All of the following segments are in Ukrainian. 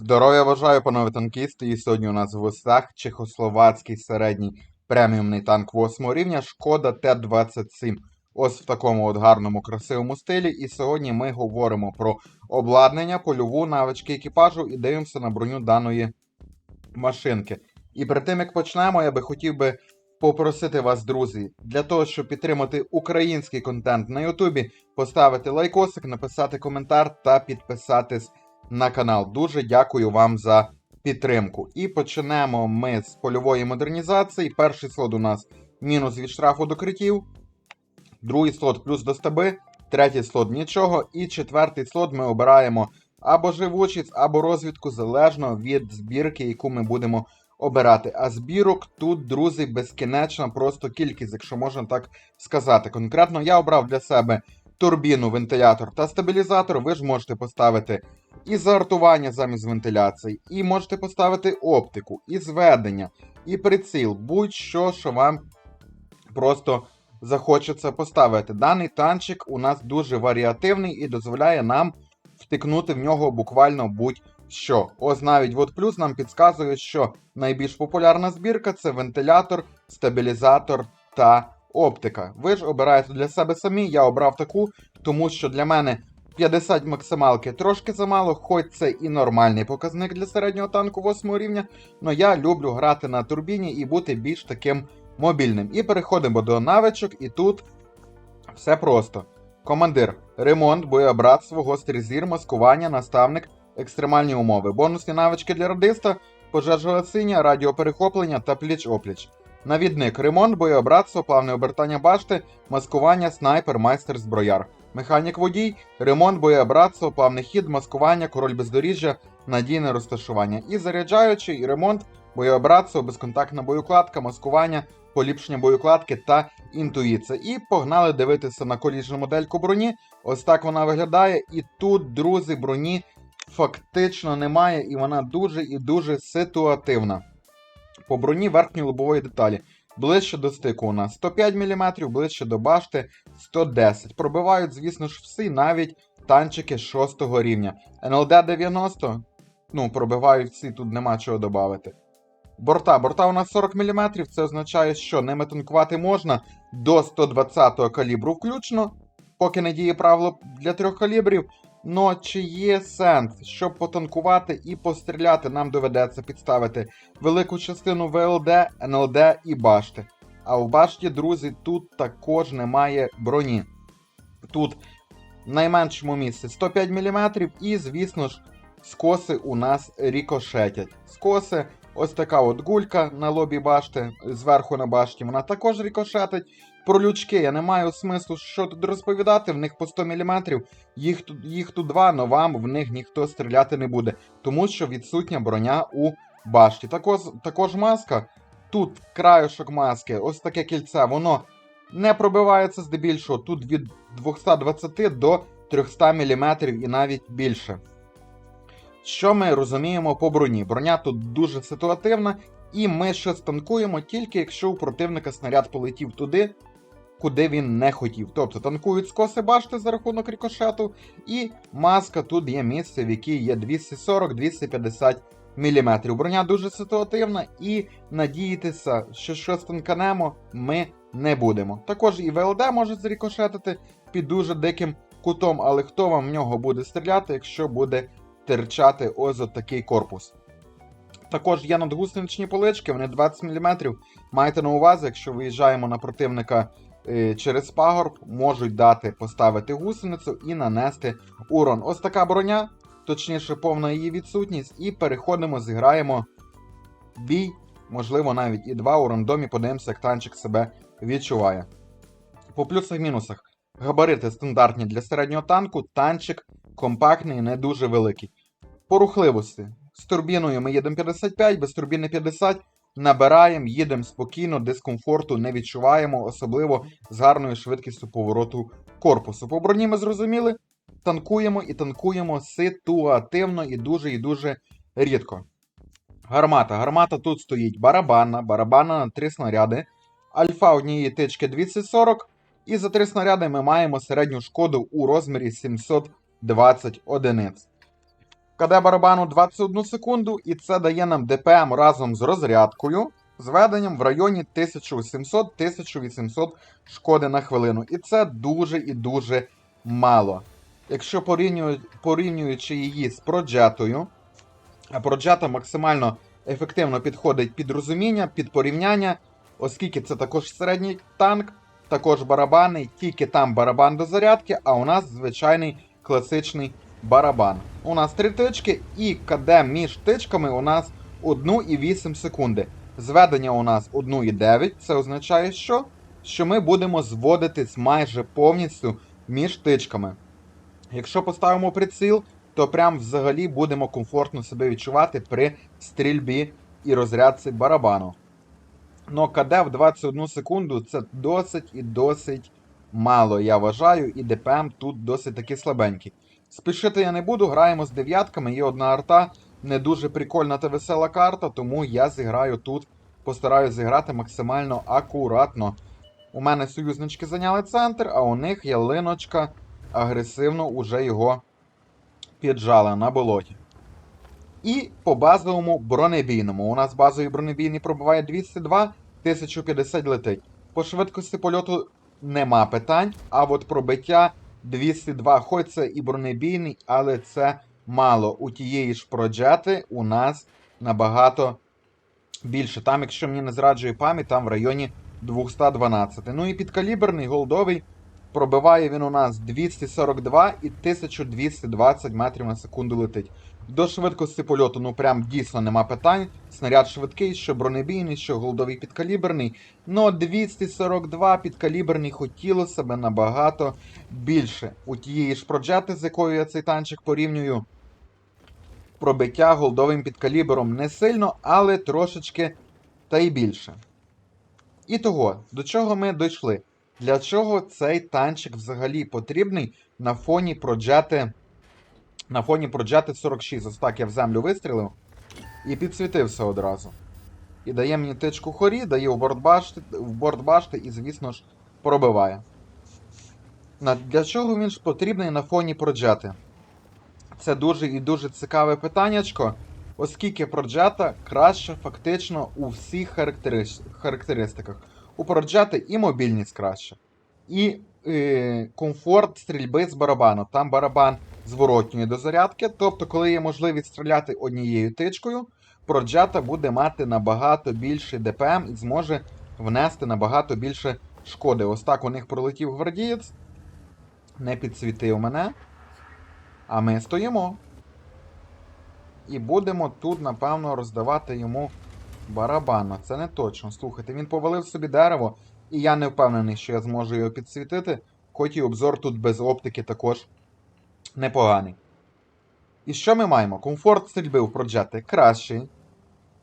Здоров'я бажаю, панове танкісти. І сьогодні у нас в гостях чехословацький середній преміумний танк 8 рівня Шкода Т-27. Ось в такому от гарному, красивому стилі. І сьогодні ми говоримо про обладнання, польову, навички екіпажу і дивимося на броню даної машинки. І перед тим як почнемо, я би хотів би попросити вас, друзі, для того, щоб підтримати український контент на Ютубі, поставити лайкосик, написати коментар та підписатись на канал. Дуже дякую вам за підтримку. І почнемо ми з польової модернізації. Перший слот у нас мінус від штрафу до критів, другий слот плюс до стаби, третій слот нічого, і четвертий слот ми обираємо або живучість, або розвідку, залежно від збірки, яку ми будемо обирати. А збірок тут, друзі, безкінечна просто кількість, якщо можна так сказати. Конкретно я обрав для себе турбіну, вентилятор та стабілізатор. Ви ж можете поставити і зартування замість вентиляції, і можете поставити оптику, і зведення, і приціл, будь-що, що вам просто захочеться поставити. Даний танчик у нас дуже варіативний і дозволяє нам втикнути в нього буквально будь-що. Ось навіть от плюс нам підказує, що найбільш популярна збірка це вентилятор, стабілізатор та оптика. Ви ж обираєте для себе самі, я обрав таку, тому що для мене 50 максималки трошки замало, хоч це і нормальний показник для середнього танку 8 рівня, але я люблю грати на турбіні і бути більш таким мобільним. І переходимо до навичок, і тут все просто. Командир, ремонт, боєбратство, гострий зір, маскування, наставник, екстремальні умови. Бонусні навички для радиста, пожежогасіння, радіоперехоплення та пліч-опліч. Навідник, ремонт, боєобратство, плавне обертання башти, маскування, снайпер, майстер зброяр. Механік водій, ремонт, боєбратство, плавний хід, маскування, король бездоріжжя, надійне розташування. І заряджаючий, і ремонт, боєобратство, безконтактна боєукладка, маскування, поліпшення боєукладки та інтуїція. І погнали дивитися на коліжну модельку броні. Ось так вона виглядає. І тут, друзі, броні фактично немає, і вона дуже і дуже ситуативна. По броні верхньої лобової деталі. Ближче до стику у нас 105 мм, ближче до башти 110. Пробивають, звісно ж, всі, навіть танчики 6 рівня. НЛД 90, ну, пробивають всі, тут нема чого додати. Борта. Борта у нас 40 мм, це означає, що ними танкувати можна до 120 калібру включно, поки не діє правило для трьох калібрів. Но чи є сенс, щоб потанкувати і постріляти, нам доведеться підставити велику частину ВЛД, НЛД і башти. А у башті, друзі, тут також немає броні. Тут в найменшому місці 105 мм, і, звісно ж, скоси у нас рікошетять. Скоси, ось така от гулька на лобі башти, зверху на башті, вона також рікошетить. Про лючки. Я не маю смислу що тут розповідати, в них по 100 мм, їх тут, їх тут два, но вам в них ніхто стріляти не буде, тому що відсутня броня у башті. Також, також маска, тут краюшок маски, ось таке кільце, воно не пробивається здебільшого, тут від 220 до 300 мм і навіть більше. Що ми розуміємо по броні? Броня тут дуже ситуативна, і ми щось танкуємо тільки якщо у противника снаряд полетів туди, куди він не хотів. Тобто танкують скоси башти за рахунок рикошету, і маска тут є місце, в якій є 240-250 мм. Броня дуже ситуативна, і надіятися, що щось танканемо, ми не будемо. Також і ВЛД може зрікошетити під дуже диким кутом, але хто вам в нього буде стріляти, якщо буде терчати ось такий корпус. Також є надгусеничні полички, вони 20 мм. Майте на увазі, якщо виїжджаємо на противника через пагорб, можуть дати поставити гусеницю і нанести урон. Ось така броня, точніше, повна її відсутність, і переходимо, зіграємо бій, можливо, навіть і два у рандомі, подивимося, як танчик себе відчуває. По плюсах-мінусах. Габарити стандартні для середнього танку, танчик компактний, не дуже великий. По рухливості. З турбіною ми їдемо 55, без турбіни 50. Набираємо, їдемо спокійно, дискомфорту не відчуваємо, особливо з гарною швидкістю повороту корпусу. По броні ми зрозуміли, танкуємо і танкуємо ситуативно і дуже і дуже рідко. Гармата. Гармата тут стоїть барабанна, барабанна на 3 снаряди. Альфа однієї тички 240. І за 3 снаряди ми маємо середню шкоду у розмірі 720 одиниць. КД барабану 21 секунду, і це дає нам ДПМ разом з розрядкою, зведенням в районі 1700-1800 шкоди на хвилину. І це дуже і дуже мало. Якщо порівнюючи її з проджетою, а проджета максимально ефективно підходить під розуміння, під порівняння, оскільки це також середній танк, також барабани, тільки там барабан до зарядки, а у нас звичайний класичний барабан. У нас три тички, і КД між тичками у нас 1,8 секунди. Зведення у нас 1,9. Це означає, що? що ми будемо зводитись майже повністю між тичками. Якщо поставимо приціл, то прям взагалі будемо комфортно себе відчувати при стрільбі і розрядці барабану. Но КД в 21 секунду це досить і досить мало, я вважаю, і ДПМ тут досить таки слабенький. Спішити я не буду, граємо з дев'ятками, є одна арта, не дуже прикольна та весела карта, тому я зіграю тут, постараюсь зіграти максимально акуратно. У мене союзнички зайняли центр, а у них ялиночка агресивно уже його піджала на болоті. І по базовому бронебійному. У нас базовий бронебійний пробиває 202, 1050 летить. По швидкості польоту нема питань, а от пробиття 202, хоч це і бронебійний, але це мало. У тієї ж проджети у нас набагато більше. Там, якщо мені не зраджує пам'ять, там в районі 212. Ну і підкаліберний голдовий пробиває він у нас 242 і 1220 метрів на секунду летить. До швидкості польоту, ну прям дійсно нема питань. Снаряд швидкий, що бронебійний, що голдовий підкаліберний. Но 242 підкаліберний хотіло себе набагато більше. У тієї ж проджети, з якою я цей танчик порівнюю, пробиття голдовим підкалібером не сильно, але трошечки та й більше. І того, до чого ми дійшли? Для чого цей танчик взагалі потрібний на фоні проджети. На фоні проджети 46. Ось так я в землю вистрілив і підсвітився одразу. І дає мені тичку хорі, дає в борт башти, в борт і, звісно ж, пробиває. Для чого він ж потрібний на фоні проджети? Це дуже і дуже цікаве питаннячко, оскільки проджета краще фактично у всіх характерис- характеристиках. У проджети і мобільність краще, і е, комфорт стрільби з барабану. Там барабан зворотньої до зарядки. Тобто, коли є можливість стріляти однією тичкою, проджета буде мати набагато більше ДПМ і зможе внести набагато більше шкоди. Ось так у них пролетів гвардієць, не підсвітив мене. А ми стоїмо. І будемо тут, напевно, роздавати йому барабана. Це не точно. Слухайте, він повалив собі дерево, і я не впевнений, що я зможу його підсвітити, хоч і обзор тут без оптики також непоганий. І що ми маємо? Комфорт стрільби у проджети кращий.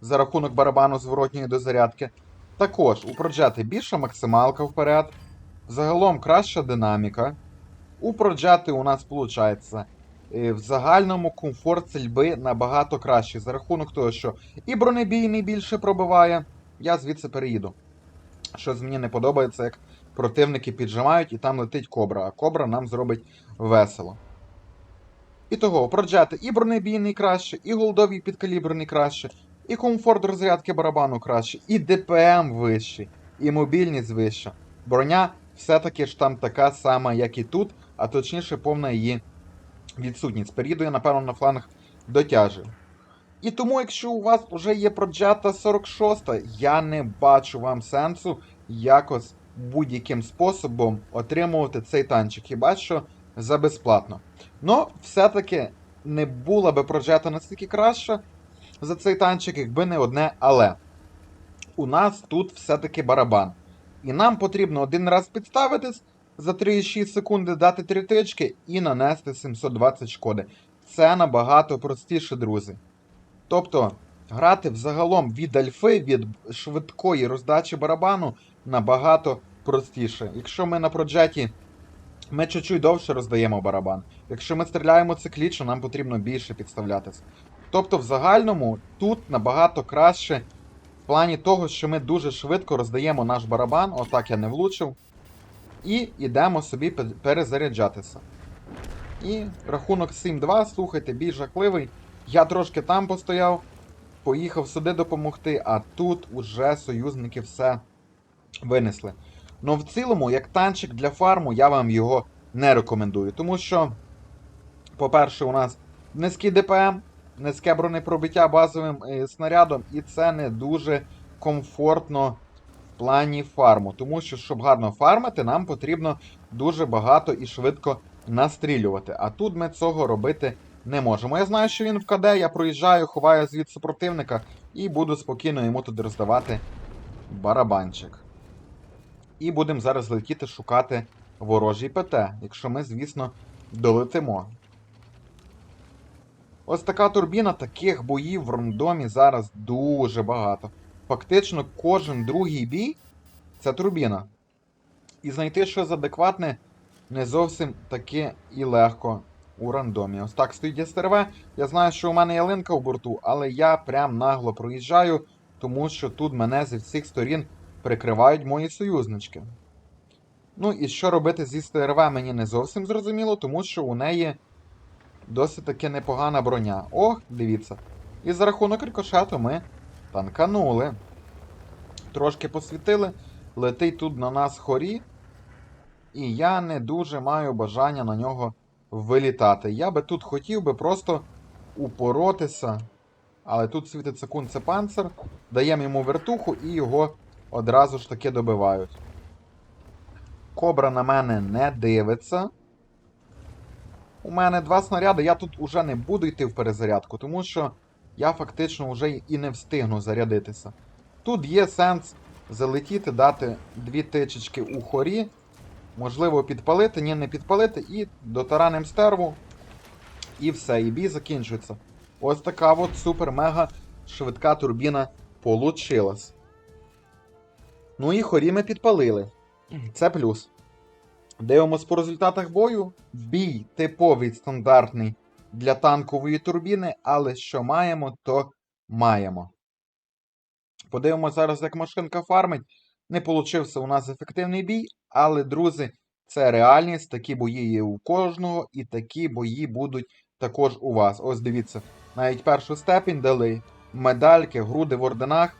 За рахунок барабану зворотньої до зарядки. Також у проджети більша максималка вперед. Загалом краща динаміка. У проджети у нас виходить в загальному комфорт стрільби набагато кращий. За рахунок того, що і бронебійний більше пробиває. Я звідси переїду. Щось мені не подобається, як противники піджимають і там летить кобра, а кобра нам зробить весело. І того, проджети і бронебійний краще, і голдовий підкаліберний краще, і комфорт розрядки барабану краще, і ДПМ вищий, і мобільність вища. Броня все-таки ж там така сама, як і тут, а точніше повна її відсутність. Перейду напевно, на фланг дотяжив. І тому, якщо у вас вже є проджета 46, я не бачу вам сенсу якось будь-яким способом отримувати цей танчик. Хіба що за безплатно. Ну, все-таки не була би проджета настільки краща за цей танчик, якби не одне але. У нас тут все-таки барабан. І нам потрібно один раз підставитись, за 3,6 секунди дати 3 тички і нанести 720 шкоди. Це набагато простіше, друзі. Тобто, грати взагалом від альфи, від швидкої роздачі барабану набагато простіше. Якщо ми на проджеті ми чуть-чуть довше роздаємо барабан. Якщо ми стріляємо циклічно, нам потрібно більше підставлятися. Тобто, в загальному тут набагато краще в плані того, що ми дуже швидко роздаємо наш барабан, отак я не влучив, і йдемо собі перезаряджатися. І рахунок 7-2, слухайте, бій жахливий. Я трошки там постояв, поїхав сюди допомогти, а тут уже союзники все винесли. Ну, в цілому, як танчик для фарму, я вам його не рекомендую. Тому що, по-перше, у нас низький ДПМ, низьке бронепробиття базовим е, снарядом, і це не дуже комфортно в плані фарму. Тому що, щоб гарно фармити, нам потрібно дуже багато і швидко настрілювати. А тут ми цього робити не можемо. Я знаю, що він в КД, я проїжджаю, ховаю звідси противника і буду спокійно йому туди роздавати барабанчик. І будемо зараз летіти шукати ворожий ПТ, якщо ми, звісно, долетимо. Ось така турбіна, таких боїв в рандомі зараз дуже багато. Фактично, кожен другий бій це турбіна. І знайти щось адекватне не зовсім таки і легко у рандомі. Ось так стоїть СТРВ. Я знаю, що у мене ялинка в борту, але я прям нагло проїжджаю, тому що тут мене зі всіх сторін прикривають мої союзнички. Ну і що робити зі СТРВ мені не зовсім зрозуміло, тому що у неї досить таки непогана броня. Ох, дивіться. І за рахунок рикошету ми танканули. Трошки посвітили. Летить тут на нас хорі. І я не дуже маю бажання на нього вилітати. Я би тут хотів би просто упоротися. Але тут світиться кунце панцер. Даємо йому вертуху і його одразу ж таки добивають. Кобра на мене не дивиться. У мене два снаряди, я тут уже не буду йти в перезарядку, тому що я фактично вже і не встигну зарядитися. Тут є сенс залетіти, дати дві тичечки у хорі. Можливо, підпалити, ні, не підпалити, і дотараним стерву. І все, і бій закінчується. Ось така от супер-мега швидка турбіна получилась. Ну і хорі ми підпалили. Це плюс. Дивимось по результатах бою. Бій типовий стандартний для танкової турбіни, але що маємо, то маємо. Подивимося зараз, як машинка фармить. Не получився у нас ефективний бій, але, друзі, це реальність. Такі бої є у кожного, і такі бої будуть також у вас. Ось дивіться, навіть першу степінь дали медальки, груди в орденах.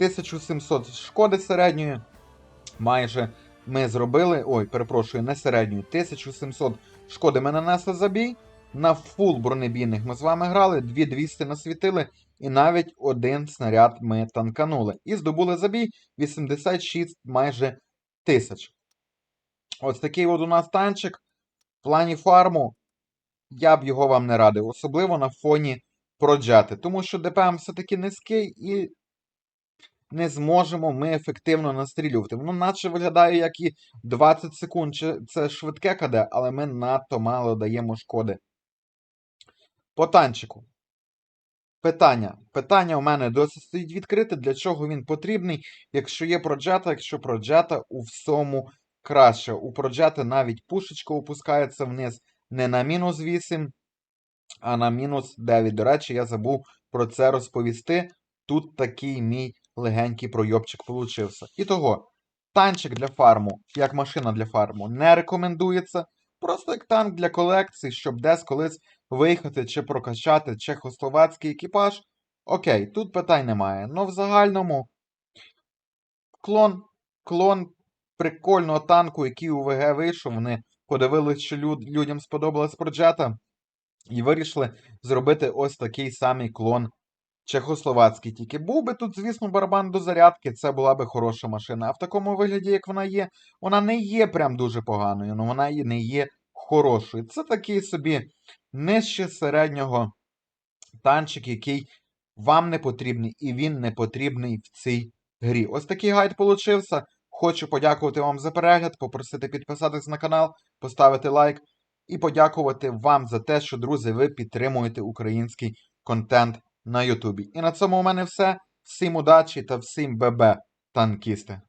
1700 шкоди середньої. Майже ми зробили. Ой, перепрошую, не середньої. 1700 шкоди ми нанесли за бій. На фул бронебійних ми з вами грали, 2200 насвітили, і навіть один снаряд ми танканули. І здобули за бій 86 майже тисяч. Ось такий от у нас танчик. В плані фарму я б його вам не радив, особливо на фоні проджети. Тому що ДПМ все-таки низький і не зможемо ми ефективно настрілювати. Воно наче виглядає, як і 20 секунд. Чи Це швидке КД, але ми надто мало даємо шкоди. По танчику. Питання. Питання у мене досить стоїть відкрите, для чого він потрібний, якщо є проджета, якщо проджета у всьому краще. У проджети навіть пушечка опускається вниз не на мінус 8, а на мінус 9. До речі, я забув про це розповісти. Тут такий мій легенький пройобчик получився. І того, танчик для фарму, як машина для фарму, не рекомендується. Просто як танк для колекції, щоб десь колись виїхати чи прокачати чехословацький екіпаж. Окей, тут питань немає. Но в загальному клон, клон прикольного танку, який у ВГ вийшов, вони подивилися, що люд, людям сподобалась проджета, і вирішили зробити ось такий самий клон чехословацький. Тільки був би тут, звісно, барабан до зарядки, це була би хороша машина. А в такому вигляді, як вона є, вона не є прям дуже поганою, але вона і не є хорошою. Це такий собі нижче середнього танчик, який вам не потрібний, і він не потрібний в цій грі. Ось такий гайд получився. Хочу подякувати вам за перегляд, попросити підписатись на канал, поставити лайк і подякувати вам за те, що, друзі, ви підтримуєте український контент на Ютубі. І на цьому у мене все. Всім удачі та всім ББ, танкісти!